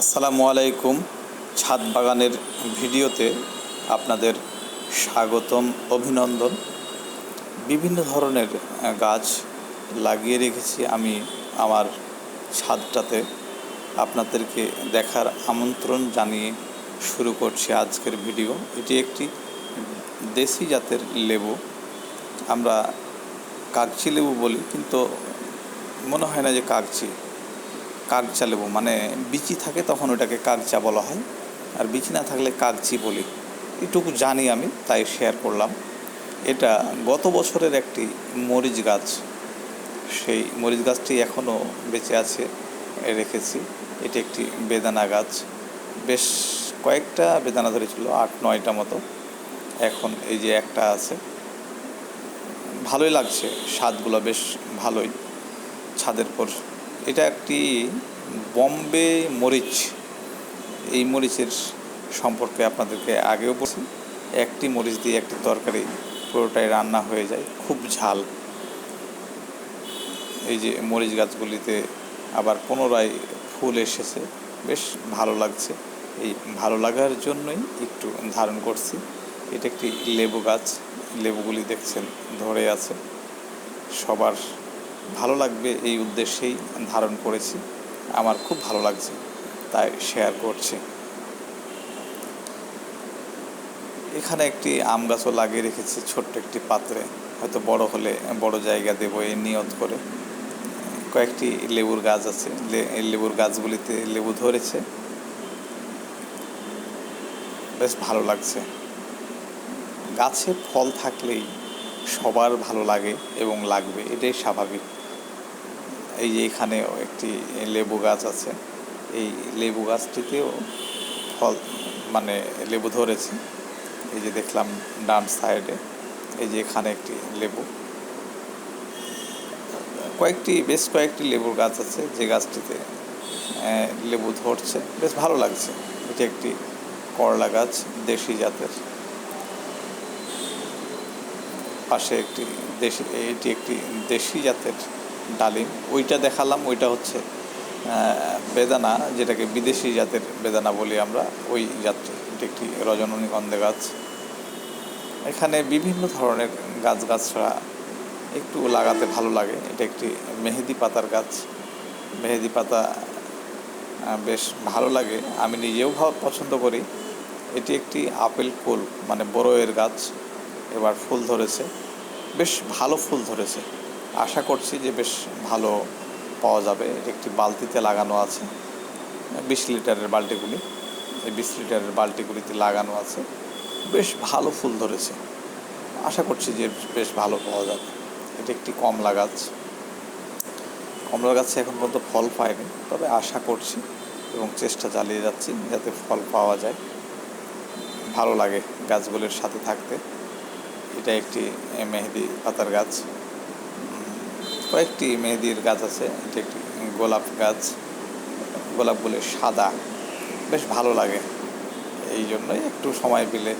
আসসালামু আলাইকুম ছাদ বাগানের ভিডিওতে আপনাদের স্বাগতম, অভিনন্দন। বিভিন্ন ধরনের গাছ লাগিয়ে রেখেছি আমি আমার ছাদটাতে। আপনাদেরকে দেখার আমন্ত্রণ জানিয়ে শুরু করছি আজকের ভিডিও। এটি একটি দেশি জাতের লেবু। আমরা কাগজি লেবু বলি, কিন্তু মনে হয় না যে কাগজি কাগচা লেবু মানে বিচি থাকে তখন ওটাকে কাগচা বলা হয়। আর বিচি না থাকলে কাগচি বলি। এটুকু জানি আমি, তাই শেয়ার করলাম। এটা গত বছরের একটি মরিচ গাছ। সেই মরিচ গাছটি এখনও বেঁচে আছে, রেখেছি। এটি একটি বেদানা গাছ। বেশ কয়েকটা বেদানা ধরেছিল, আট, নয়টা মতো। এখন এই যে একটা আছে। ভালোই লাগছে, স্বাদগুলো বেশ ভালোই। ছাদের পর এটা একটি বম্বে মরিচ। এই মরিচের সম্পর্কে আপনাদেরকে আগেও বলছি, একটি মরিচ দিয়ে একটি তরকারি পুরোটাই রান্না হয়ে যায়, খুব ঝাল। এই যে মরিচ গাছগুলিতে আবার পুনরায় ফুল এসেছে, বেশ ভালো লাগছে। এই ভালো লাগার জন্যই একটু ধারণ করছি। এটা একটি লেবু গাছ, লেবুগুলি দেখছেন, ধরে আছে। সবার ভালো লাগবে এই উদ্দেশ্যেই ধারণ করেছি। আমার খুব ভালো লাগছে তাই শেয়ার করছি। এখানে একটি আম গাছও লাগিয়ে রেখেছি, ছোট্ট একটি পাত্রে। হয়তো বড় হলে, বড় জায়গা দেবো এই নিয়ত করে। কয়েকটি লেবুর গাছ আছে লেবুর গাছগুলিতে লেবু ধরেছে। বেশ ভালো লাগছে। গাছে ফল থাকলেই সবার ভালো লাগে এবং লাগবে, এটাই স্বাভাবিক। এই যে এখানেও একটি লেবু গাছ আছে। এই লেবু গাছটিতেও ফল মানে লেবু ধরেছে। এই যে দেখলাম ডান সাইডে, এই যে এখানে একটি লেবু। কয়েকটি, বেশ কয়েকটি লেবুর গাছ আছে যে গাছটিতে লেবু ধরছে। বেশ ভালো লাগছে। এটি একটি করলা গাছ, দেশি জাতের। পাশে একটি দেশি, এটি একটি দেশি জাতের ডালিম, ওইটা দেখালাম, ওইটা হচ্ছে বেদানা, যেটাকে বিদেশি জাতের বেদানা বলি আমরা, ওই জাতটি, এটি একটি রজনীগন্ধা গাছ। এখানে বিভিন্ন ধরনের গাছ গাছরা একটু লাগাতে ভালো লাগে, এটা একটি মেহেদি পাতার গাছ। মেহেদি পাতা বেশ ভালো লাগে, আমি নিজেও পছন্দ করি। এটি একটি আপেল ফুল মানে বড়য়ের গাছ, এবার ফুল ধরেছে, বেশ ভালো ফুল ধরেছে। আশা করছি যে বেশ ভালো পাওয়া যাবে। একটি বালতিতে লাগানো আছে। বিশ লিটারের বালতিগুলি। এই বিশ লিটারের বালতিগুলিতে লাগানো আছে। বেশ ভালো ফুল ধরেছে। আশা করছি যে বেশ ভালো পাওয়া যাবে। এটি একটি কমলা গাছ। কমলা গাছে এখন পর্যন্ত ফল পায়নি তবে আশা করছি এবং চেষ্টা চালিয়ে যাচ্ছি যাতে ফল পাওয়া যায়। ভালো লাগে গাছগুলির সাথে থাকতে। এটা একটি মেহেদি পাতার গাছ। কয়েকটি মেহেদির গাছ আছে, এটি একটি গোলাপ গাছ। গোলাপগুলি সাদা, বেশ ভালো লাগে। এই জন্যই একটু সময় পেলে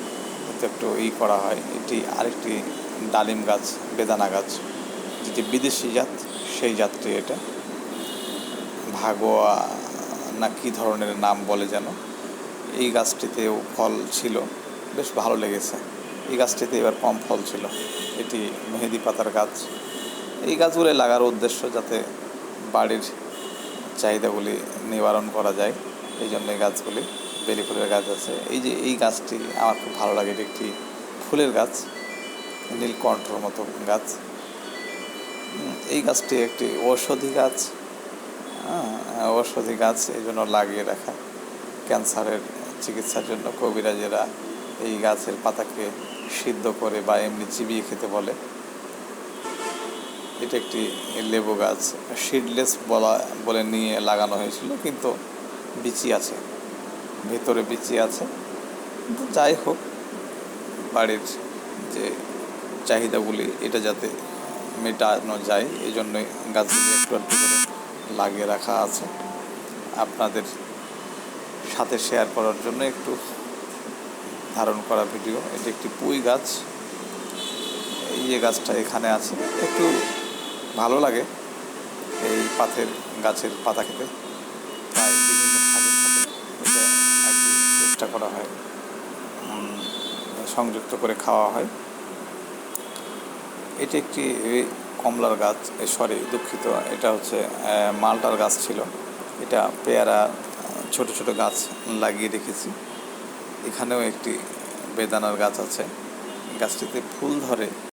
একটু ই করা হয়। এটি আরেকটি ডালিম গাছ, বেদানা গাছ, যেটি বিদেশি জাত, সেই জাতটি এটা। ভাগোয়া না কী ধরনের নাম বলে যেন, এই গাছটিতেও ফল ছিল, বেশ ভালো লেগেছে। এই গাছটিতে এবার কম ফল ছিল। এটি মেহেদি পাতার গাছ এই গাছগুলি লাগার উদ্দেশ্য যাতে বাড়ির চাহিদাগুলি নিবারণ করা যায় এই জন্য এই গাছগুলি বেলি ফুলের গাছ আছে। এই যে এই গাছটি আমার খুব ভালো লাগে এটি একটি ফুলের গাছ নীলকণ্ঠর মতো গাছ। এই গাছটি একটি ঔষধি গাছ। হ্যাঁ, ঔষধি গাছ এই জন্য লাগিয়ে রাখা। ক্যান্সারের চিকিৎসার জন্য কবিরাজেরা এই গাছের পাতাকে সিদ্ধ করে বা এমনি চিবিয়ে খেতে বলে। এটা একটি লেবু গাছ। সিডলেস বলা, বলে নিয়ে লাগানো হয়েছিল, কিন্তু বিচি আছে। ভেতরে বিচি আছে। কিন্তু যাই হোক, বাড়ির যে চাহিদাগুলি, এটা যাতে মেটানো যায় এই জন্যই গাছগুলি একটু একটু করে লাগিয়ে রাখা আছে। আপনাদের সাথে শেয়ার করার জন্য একটু ধারণ করা ভিডিও এটি একটি পুঁই গাছ। এই যে গাছটা এখানে আছে, একটু ভালো লাগে এই পাথের, গাছের পাতা খেতে। চেষ্টা করা হয় সংযুক্ত করে খাওয়া হয়। এটি একটি কমলার গাছ সরি, দুঃখিত, এটা হচ্ছে মালটার গাছ ছিল। এটা পেয়ারা ছোট ছোট গাছ লাগিয়ে রেখেছি। এখানেও একটি বেদানার গাছ আছে। গাছটিতে ফুল ধরে।